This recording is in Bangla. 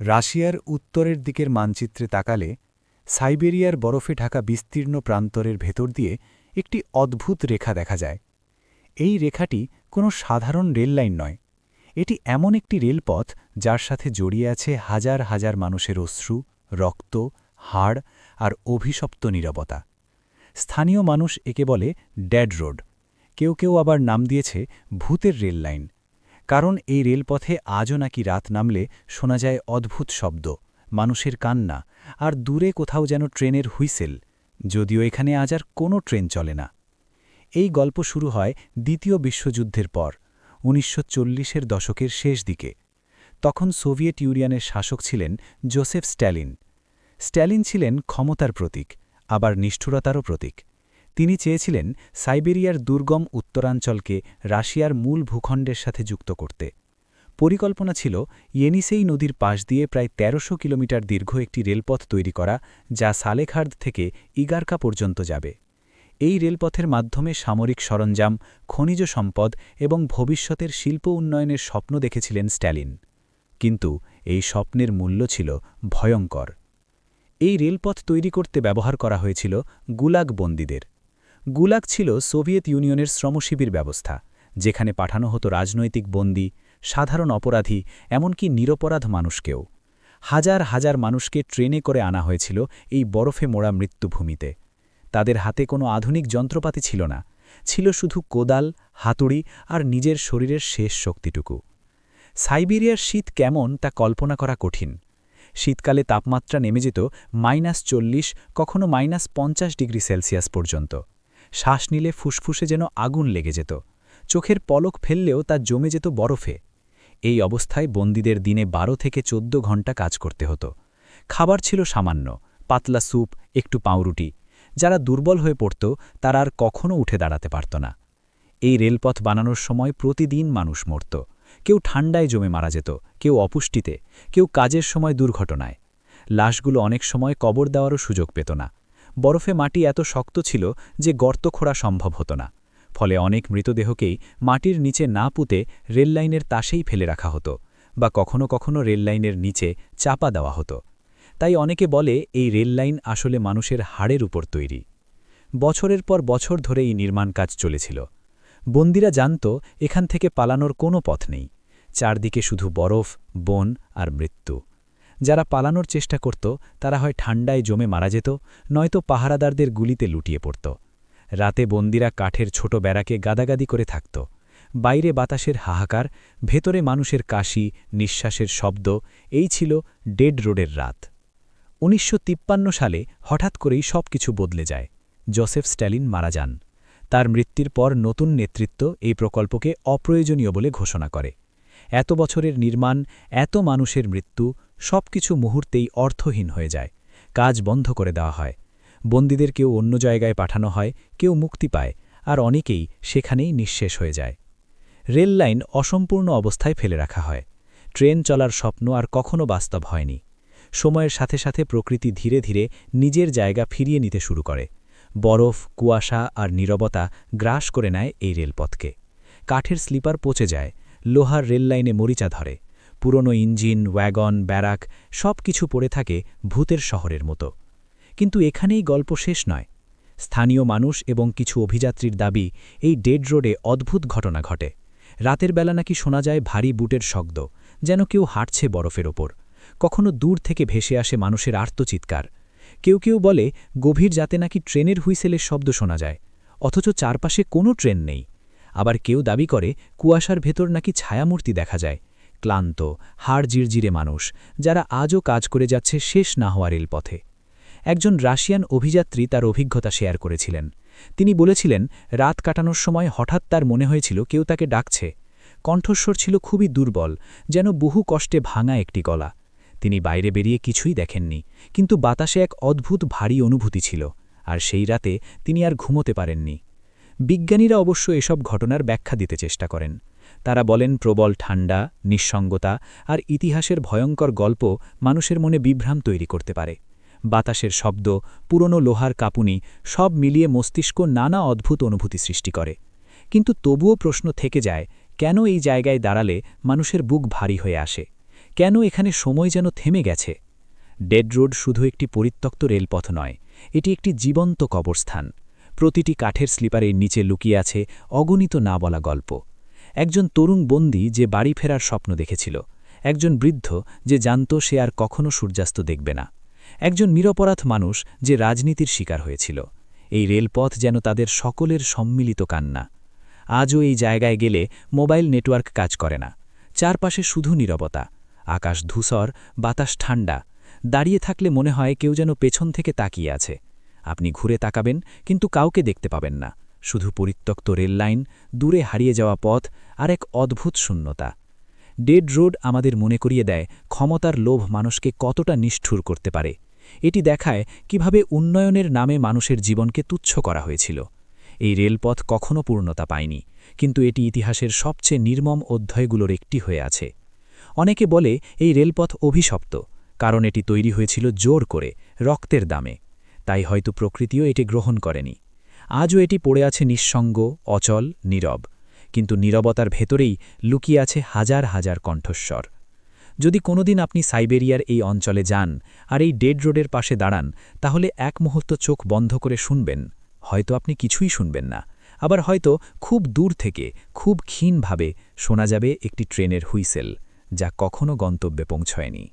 রাশিয়ার উত্তরের দিকের মানচিত্রে তাকালে সাইবেরিয়ার বরফে ঢাকা বিস্তীর্ণ প্রান্তরের ভেতর দিয়ে একটি অদ্ভুত রেখা দেখা যায়। এই রেখাটি কোনো সাধারণ রেললাইন নয়। এটি এমন একটি রেলপথ যার সাথে জড়িয়ে আছে হাজার হাজার মানুষের অশ্রু, রক্ত, হাড় আর অভিশপ্ত নীরবতা। স্থানীয় মানুষ একে বলে ড্যাড রোড। কেউ কেউ আবার নাম দিয়েছে ভূতের রেললাইন কারণ এই রেলপথে আজও নাকি রাত নামলে শোনা যায় অদ্ভুত শব্দ, মানুষের কান্না, আর দূরে কোথাও যেন ট্রেনের হুইসেল, যদিও এখানে আজ আর কোনো ট্রেন চলে না। এই গল্প শুরু হয় দ্বিতীয় বিশ্বযুদ্ধের পর, উনিশশো চল্লিশের দশকের শেষ দিকে। তখন সোভিয়েত ইউনিয়নের শাসক ছিলেন জোসেফ স্ট্যালিন। স্ট্যালিন ছিলেন ক্ষমতার প্রতীক, আবার নিষ্ঠুরতারও প্রতীক। তিনি চেয়েছিলেন সাইবেরিয়ার দুর্গম উত্তরাঞ্চলকে রাশিয়ার মূল ভূখণ্ডের সাথে যুক্ত করতে। পরিকল্পনা ছিল ইয়েনিসেই নদীর পাশ দিয়ে প্রায় ১৩০০ কিলোমিটার দীর্ঘ একটি রেলপথ তৈরি করা, যা সালেখার্দ থেকে ইগারকা পর্যন্ত যাবে। এই রেলপথের মাধ্যমে সামরিক সরঞ্জাম, খনিজ সম্পদ এবং ভবিষ্যতের শিল্প উন্নয়নের স্বপ্ন দেখেছিলেন স্ট্যালিন। কিন্তু এই স্বপ্নের মূল্য ছিল ভয়ঙ্কর। এই রেলপথ তৈরি করতে ব্যবহার করা হয়েছিল গুলাগ বন্দীদের গুলাগ ছিল সোভিয়েত ইউনিয়নের শ্রমশিবির ব্যবস্থা, যেখানে পাঠানো হতো রাজনৈতিক বন্দী, সাধারণ অপরাধী, এমনকি নিরপরাধ মানুষকেও। হাজার হাজার মানুষকে ট্রেনে করে আনা হয়েছিল এই বরফে মোড়া মৃত্যুভূমিতে। তাদের হাতে কোনো আধুনিক যন্ত্রপাতি ছিল না, ছিল শুধু কোদাল, হাতুড়ি আর নিজের শরীরের শেষ শক্তিটুকু। সাইবেরিয়ার শীত কেমন তা কল্পনা করা কঠিন। শীতকালে তাপমাত্রা নেমে যেত মাইনাস চল্লিশ, কখনো মাইনাস পঞ্চাশ ডিগ্রি সেলসিয়াস পর্যন্ত। শ্বাস নিলে ফুসফুসে যেন আগুন লেগে যেত। চোখের পলক ফেললেও তা জমে যেত বরফে। এই অবস্থায় বন্দীদের দিনে বারো থেকে চোদ্দ ঘণ্টা কাজ করতে হতো। খাবার ছিল সামান্য, পাতলা স্যুপ, একটু পাউরুটি। যারা দুর্বল হয়ে পড়ত, তারা আর কখনও উঠে দাঁড়াতে পারত না। এই রেলপথ বানানোর সময় প্রতিদিন মানুষ মরত। কেউ ঠান্ডায় জমে মারা যেত, কেউ অপুষ্টিতে, কেউ কাজের সময় দুর্ঘটনায়। লাশগুলো অনেক সময় কবর দেওয়ারও সুযোগ পেত না। বরফে মাটি এত শক্ত ছিল যে গর্ত খোঁড়া সম্ভব হতো না। ফলে অনেক মৃতদেহকেই মাটির নিচে না পুঁতে রেললাইনের তাসেই ফেলে রাখা হতো বা কখনো কখনো রেললাইনের নিচে চাপা দেওয়া হতো। তাই অনেকে বলে এই রেললাইন আসলে মানুষের হাড়ের উপর তৈরি। বছরের পর বছর ধরে এই নির্মাণ কাজ চলেছিল। বন্দিরা জানত এখান থেকে পালানোর কোনো পথ নেই। চারদিকে শুধু বরফ, বন আর মৃত্যু। যারা পালানোর চেষ্টা করত, তারা হয় ঠান্ডায় জমে মারা যেত, নয়তো পাহারাদারদের গুলিতে লুটিয়ে পড়ত। রাতে বন্দিরা কাঠের ছোট বেড়াকে গাদাগাদি করে থাকত। বাইরে বাতাসের হাহাকার, ভেতরে মানুষের কাশি, নিঃশ্বাসের শব্দ, এই ছিল ডেড রোডের রাত। উনিশশো তিপ্পান্ন সালে হঠাৎ করেই সব কিছু বদলে যায়। জোসেফ স্ট্যালিন মারা যান। তার মৃত্যুর পর নতুন নেতৃত্ব এই প্রকল্পকে অপ্রয়োজনীয় বলে ঘোষণা করে। এত বছরের নির্মাণ, এত মানুষের মৃত্যু সব কিছু মুহূর্তেই অর্থহীন হয়ে যায়। কাজ বন্ধ করে দেওয়া হয়। বন্দীদের কেউ অন্য জায়গায় পাঠানো হয়, কেউ মুক্তি পায়, আর অনেকেই সেখানেই নিঃশেষ হয়ে যায়। রেল লাইন অসম্পূর্ণ অবস্থায় ফেলে রাখা হয়। ট্রেন চলার স্বপ্ন আর কখনো বাস্তব হয়নি। সময়ের সাথে সাথে প্রকৃতি ধীরে ধীরে নিজের জায়গা ফিরিয়ে নিতে শুরু করে। বরফ, কুয়াশা আর নীরবতা গ্রাস করে নেয় এই রেলপথকে। কাঠের স্লিপার পচে যায় লোহার রেললাইনে মরিচা ধরে। পুরনো ইঞ্জিন, ওয়াগন, ব্যারাক সব কিছু পড়ে থাকে ভূতের শহরের মতো। কিন্তু এখানেই গল্প শেষ নয়। স্থানীয় মানুষ এবং কিছু অভিযাত্রীর দাবি এই ডেড রোডে অদ্ভুত ঘটনা ঘটে। রাতের বেলা নাকি শোনা যায় ভারী বুটের শব্দ, যেন কেউ হাঁটছে বরফের ওপর। কখনো দূর থেকে ভেসে আসে মানুষের আর্তচিৎকার। কেউ কেউ বলে, গভীর যাতে নাকি ট্রেনের হুইসেলের শব্দ শোনা যায়, অথচ চারপাশে কোনো ট্রেন নেই। আবার কেউ দাবি করে, কুয়াশার ভেতর নাকি ছায়ামূর্তি দেখা যায়। ক্লান্ত, হাড় জিরজিরে মানুষ, যারা আজও কাজ করে যাচ্ছে শেষ না হওয়া রেলপথে। একজন রাশিয়ান অভিযাত্রী তার অভিজ্ঞতা শেয়ার করেছিলেন। তিনি বলেছিলেন, রাত কাটানোর সময় হঠাৎ তার মনে হয়েছিল কেউ তাকে ডাকছে। কণ্ঠস্বর ছিল খুবই দুর্বল, যেন বহু কষ্টে ভাঙা একটি গলা। তিনি বাইরে বেরিয়ে কিছুই দেখেননি, কিন্তু বাতাসে এক অদ্ভুত ভারী অনুভূতি ছিল, আর সেই রাতে তিনি আর ঘুমোতে পারেননি। বিজ্ঞানীরা অবশ্য এসব ঘটনার ব্যাখ্যা দিতে চেষ্টা করেন। তারা বলেন, প্রবল ঠান্ডা, নিঃসঙ্গতা আর ইতিহাসের ভয়ঙ্কর গল্প মানুষের মনে বিভ্রাম তৈরি করতে পারে। বাতাসের শব্দ, পুরনো লোহার কাপুনি, সব মিলিয়ে মস্তিষ্ক নানা অদ্ভুত অনুভূতি সৃষ্টি করে। কিন্তু তবুও প্রশ্ন থেকে যায়, কেন এই জায়গায় দাঁড়ালে মানুষের বুক ভারী হয়ে আসে? কেন এখানে সময় যেন থেমে গেছে? ডেড রোড শুধু একটি পরিত্যক্ত রেলপথ নয়, এটি একটি জীবন্ত কবরস্থান। প্রতিটি কাঠের স্লিপারের নিচে লুকিয়ে আছে অগণিত না বলা গল্প। একজন তরুণ বন্দী যে বাড়ি ফেরার স্বপ্ন দেখেছিল। একজন বৃদ্ধ যে জানত সে আর কখনও সূর্যাস্ত দেখবে না। একজন নিরপরাধ মানুষ যে রাজনীতির শিকার হয়েছিল। এই রেলপথ যেন তাদের সকলের সম্মিলিত কান্না। আজও এই জায়গায় গেলে মোবাইল নেটওয়ার্ক কাজ করে না। চারপাশে শুধু নীরবতা। আকাশ ধূসর, বাতাস ঠান্ডা। দাঁড়িয়ে থাকলে মনে হয় কেউ যেন পেছন থেকে তাকিয়ে আছে। আপনি ঘুরে তাকাবেন, কিন্তু কাউকে দেখতে পাবেন না। শুধু পরিত্যক্ত রেললাইন দূরে হারিয়ে যাওয়া পথ আর এক অদ্ভুত শূন্যতা। ডেড রোড আমাদের মনে করিয়ে দেয় ক্ষমতার লোভ মানুষকে কতটা নিষ্ঠুর করতে পারে। এটি দেখায় কীভাবে উন্নয়নের নামে মানুষের জীবনকে তুচ্ছ করা হয়েছিল। এই রেলপথ কখনও পূর্ণতা পায়নি, কিন্তু এটি ইতিহাসের সবচেয়ে নির্মম অধ্যায়গুলোর একটি হয়ে আছে। অনেকে বলে এই রেলপথ অভিশপ্ত, কারণ এটি তৈরি হয়েছিল জোর করে, রক্তের দামে। তাই হয়তো প্রকৃতিও এটি গ্রহণ করেনি। আজও এটি পড়ে আছে নিঃসঙ্গ, অচল, নীরব। কিন্তু নীরবতার ভেতরেই লুকিয়ে আছে হাজার হাজার কণ্ঠস্বর। যদি কোনোদিন আপনি সাইবেরিয়ার এই অঞ্চলে যান আর এই ডেড রোডের পাশে দাঁড়ান, তাহলে এক মুহূর্ত চোখ বন্ধ করে শুনবেন। হয়তো আপনি কিছুই শুনবেন না। আবার হয়তো খুব দূর থেকে, খুব ক্ষীণভাবে শোনা যাবে একটি ট্রেনের হুইসেল, যা কখনো গন্তব্যে পৌঁছয়নি।